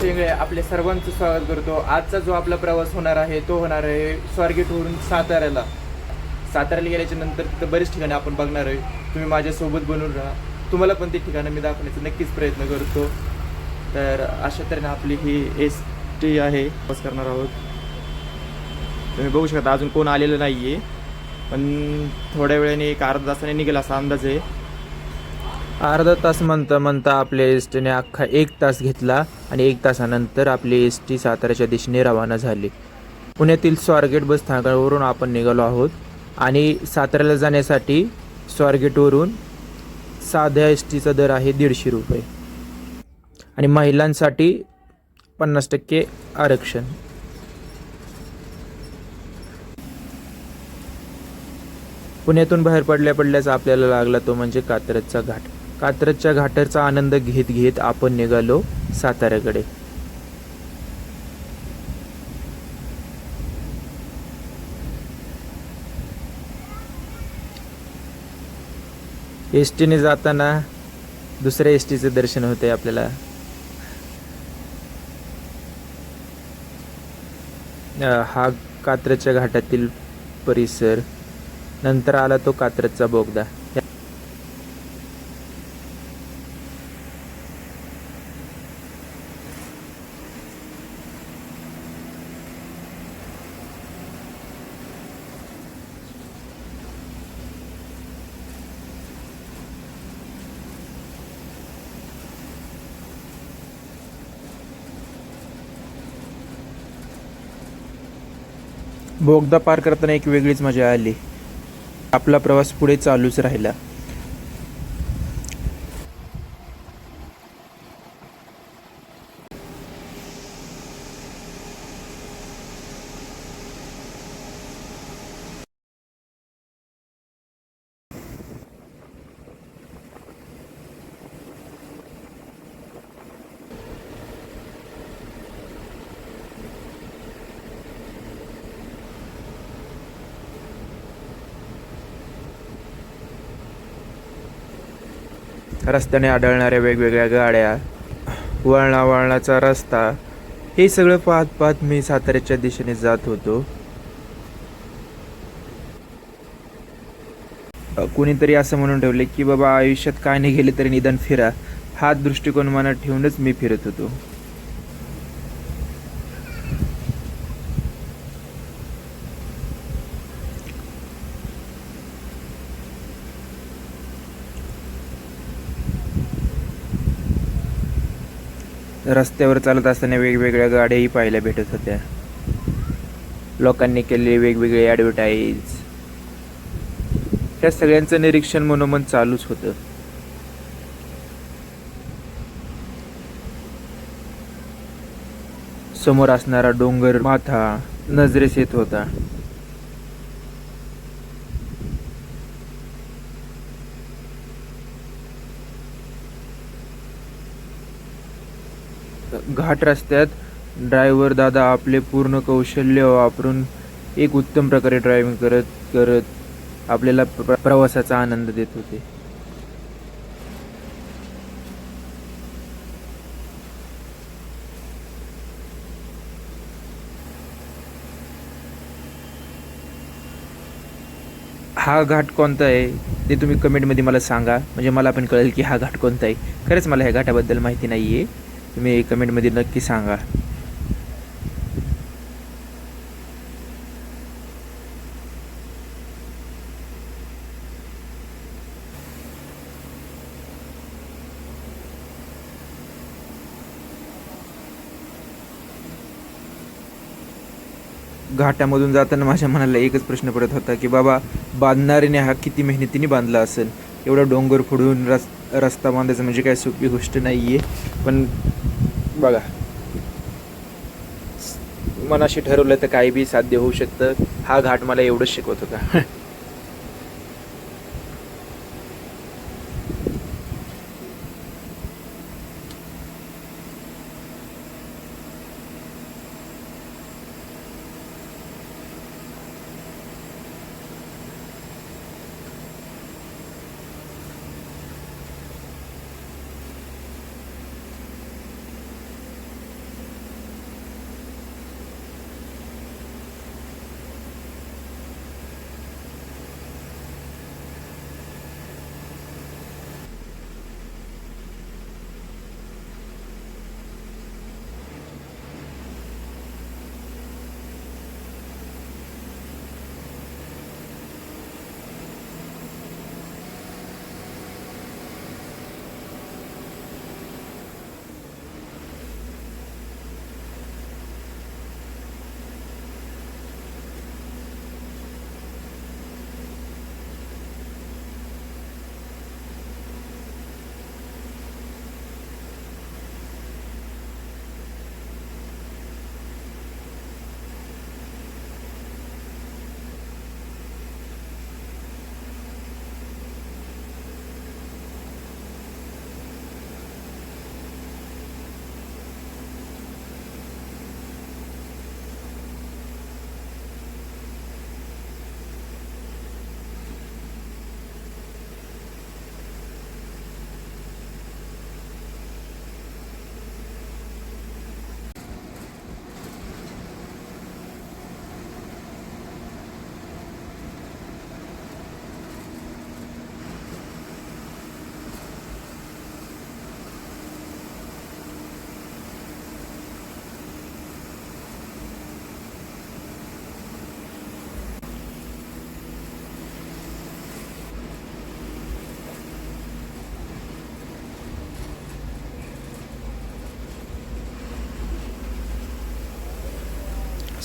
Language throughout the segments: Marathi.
शेंगळे आपले सर्वांचं स्वागत करतो. आजचा जो आपला प्रवास होणार आहे तो होणार आहे स्वारगेटवरून साताऱ्याला. साताऱ्याला गेल्याच्यानंतर तिथं बरेच ठिकाणी आपण बघणार आहे. तुम्ही माझ्यासोबत बनून राहा. तुम्हाला पण ती ठिकाणं मी दाखवण्याचा नक्कीच प्रयत्न करतो. तर अशा तऱ्हेने आपली ही एस टी आहे. प्रवास करणार आहोत. तुम्ही बघू शकता अजून कोण आलेलं नाही आहे पण थोड्या वेळाने एक अर्धा तासाने निघेल असा अंदाज आहे. अर्धा तास म्हणता म्हणता आपल्या एस टीने अख्खा एक तास घेतला आणि एक तासानंतर आपली एस टी साताऱ्याच्या दिशेने रवाना झाली. पुण्यातील स्वारगेट बस स्थानकावरून आपण निघालो आहोत आणि साताऱ्याला जाण्यासाठी स्वारगेटवरून साध्या एस टीचा दर आहे दीडशे रुपये. आणि महिलांसाठी पन्नास टक्के आरक्षण. पुण्यातून बाहेर पडल्या पडल्याचा आपल्याला लागला तो म्हणजे कात्रजचा घाट. कात्रजच्या घाटाचा आनंद घेत घेत आपण निघालो साताऱ्याकडे. एस टीने जाताना दुसऱ्या एस टीचं दर्शन होते आपल्याला. हा कात्रजच्या घाटातील परिसर. नंतर आला तो कात्रजचा बोगदा. बोगदा पार करताना एक वेगळीच मजा आली. आपला प्रवास पुढे चालूच राहिला. रस्त्याने आढळणाऱ्या वेगवेगळ्या गाड्या वळणा वळणाचा रस्ता हे सगळं पाहत पाहत मी साताऱ्याच्या दिशेने जात होतो. कुणीतरी असं म्हणून ठेवले की बाबा आयुष्यात काय नाही गेले तरी निदान फिरा. हा दृष्टिकोन मनात ठेवूनच मी फिरत होतो. रस्त्यावर चालत असताना वेगवेगळ्या गाड्याही पाहायला भेटत होत्या. लोकांनी केलेले वेगवेगळे ॲडव्हर्टाईज त्या सगळ्यांचं निरीक्षण मनोमन चालूच होतं. समोर असणारा डोंगर माथा नजरेस येत होता. घाट रस्त्यात ड्रायव्हर दादा आपले पूर्ण कौशल्य वापरून एक उत्तम प्रकारे ड्रायव्हिंग करत करत आपल्याला प्र- प्रवासाचा आनंद देत होते. हा घाट कोणता आहे ते तुम्ही कमेंटमध्ये मला सांगा. म्हणजे मला पण कळेल की हा घाट कोणता आहे. खरंच मला ह्या घाटाबद्दल माहिती नाही आहे तुम्ही कमेंटमध्ये नक्की सांगा. घाटामधून जाताना माझ्या मनाला एकच प्रश्न पडत होता की बाबा बांधणाऱ्याने हा किती मेहनतीने बांधला असेल? एवढा डोंगर फोडून रस्ता रस्ता बांधायचा म्हणजे काय सोपी गोष्ट नाही आहे पण बघा. मनाशी ठरवलं तर काही बी साध्य होऊ शकतं. हा घाट मला एवढंच शिकवत होता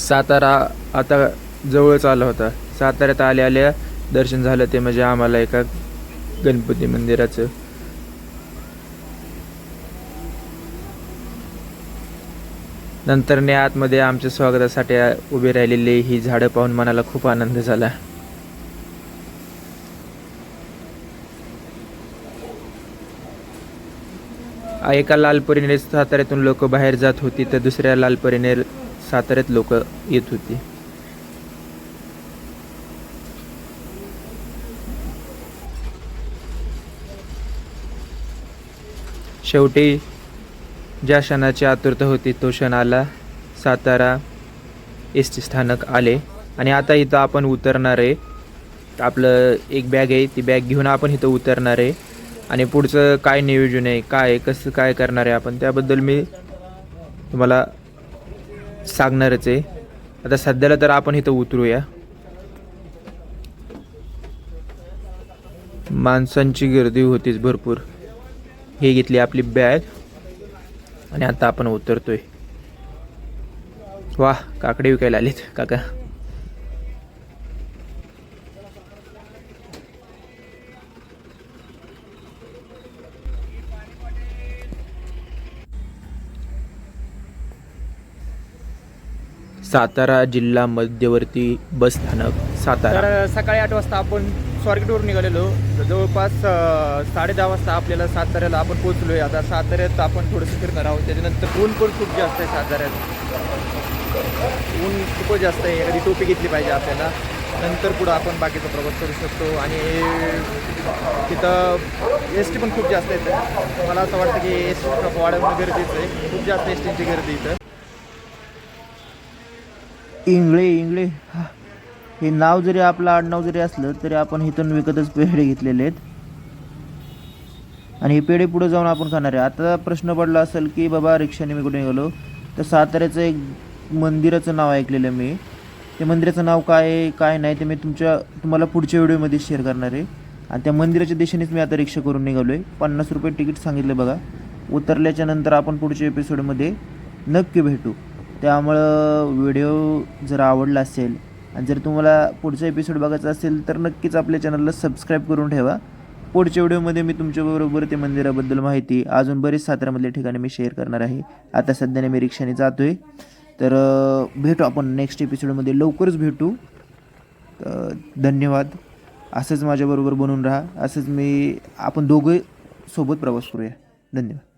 सातारा आता जवळच आला होता. साताऱ्यात आल्या आल्या दर्शन झालं ते म्हणजे आम्हाला एका गणपती मंदिराचं. नंतर ने आतमध्ये आमच्या स्वागतासाठी उभे राहिलेली ही झाडं पाहून मनाला खूप आनंद झाला. एका लालपरीने साताऱ्यातून लोक बाहेर जात होती तर दुसऱ्या लालपरीने साताऱ्यात लोक येत होती. शेवटी ज्या क्षणाची आतुरता होती तो क्षण आला. सातारा एस टी स्थानक आले. आणि आता इथं आपण उतरणार आहे. आपलं एक बॅग आहे ती बॅग घेऊन आपण इथं उतरणार आहे. आणि पुढचं काय नियोजन आहे काय कसं काय करणार आहे आपण त्याबद्दल मी तुम्हाला सांगणारच आहे. आता सध्याला तर आपण इथं उतरूया. माणसांची गर्दी होतीच भरपूर. हे घेतली आपली बॅग. आणि आता आपण उतरतोय. वा काकडे विकायला आलेत काका. सातारा जिल्हा मध्यवर्ती बस स्थानक सातारा. तर सकाळी आठ वाजता आपण स्वारगेटवरून निघालेलो. तर जवळपास साडे दहा वाजता आपल्याला साताऱ्याला आपण पोहोचलोय. आता साताऱ्यात आपण थोडंसं फिरणार आहोत. त्याच्यानंतर ऊन पण खूप जास्त आहे साताऱ्यात. ऊन खूपच जास्त आहे. एखादी टोपी घेतली पाहिजे आपल्याला. नंतर पुढं आपण बाकीचा प्रवास करू शकतो. आणि तिथं एस टी पण खूप जास्त आहे. मला असं वाटतं की एस टी वाढवणं गरजेचं आहे. खूप जास्त एस टीची गर्दी इथं. इंगळे इंगळे. हा. हे नाव जरी आपलं आडनाव जरी असलं तरी आपण इथून विकतच पेढे घेतलेले आहेत. आणि हे पेढे पुढे जाऊन आपण खाणार आहे. आता प्रश्न पडला असेल की बाबा रिक्षाने मी कुठे निघालो? तर साताऱ्याचं एक मंदिराचं नाव ऐकलेलं मी. ते मंदिराचं नाव काय आहे काय नाही ते मी तुमच्या तुम्हाला पुढच्या व्हिडिओमध्ये शेअर करणार आहे. आणि त्या मंदिराच्या दिशेनेच मी आता रिक्षा करून निघालो आहे पन्नास रुपये तिकीट सांगितलं बघा. उतरल्याच्या नंतर आपण पुढच्या एपिसोडमध्ये नक्की भेटू. त्यामुळं व्हिडिओ जर आवडला असेल आणि जर तुम्हाला पुढचा एपिसोड बघायचा असेल तर नक्कीच आपल्या चॅनलला सबस्क्राईब करून ठेवा. पुढच्या व्हिडिओमध्ये मी तुमच्याबरोबर ते मंदिराबद्दल माहिती अजून बरेच सातारामधल्या ठिकाणी मी शेअर करणार आहे. आता सध्याने मी रिक्षाने जातो आहे तर भेटू आपण नेक्स्ट एपिसोडमध्ये लवकरच भेटू. धन्यवाद. असंच माझ्याबरोबर बनून राहा. असंच मी आपण दोघं सोबत प्रवास करूया. धन्यवाद.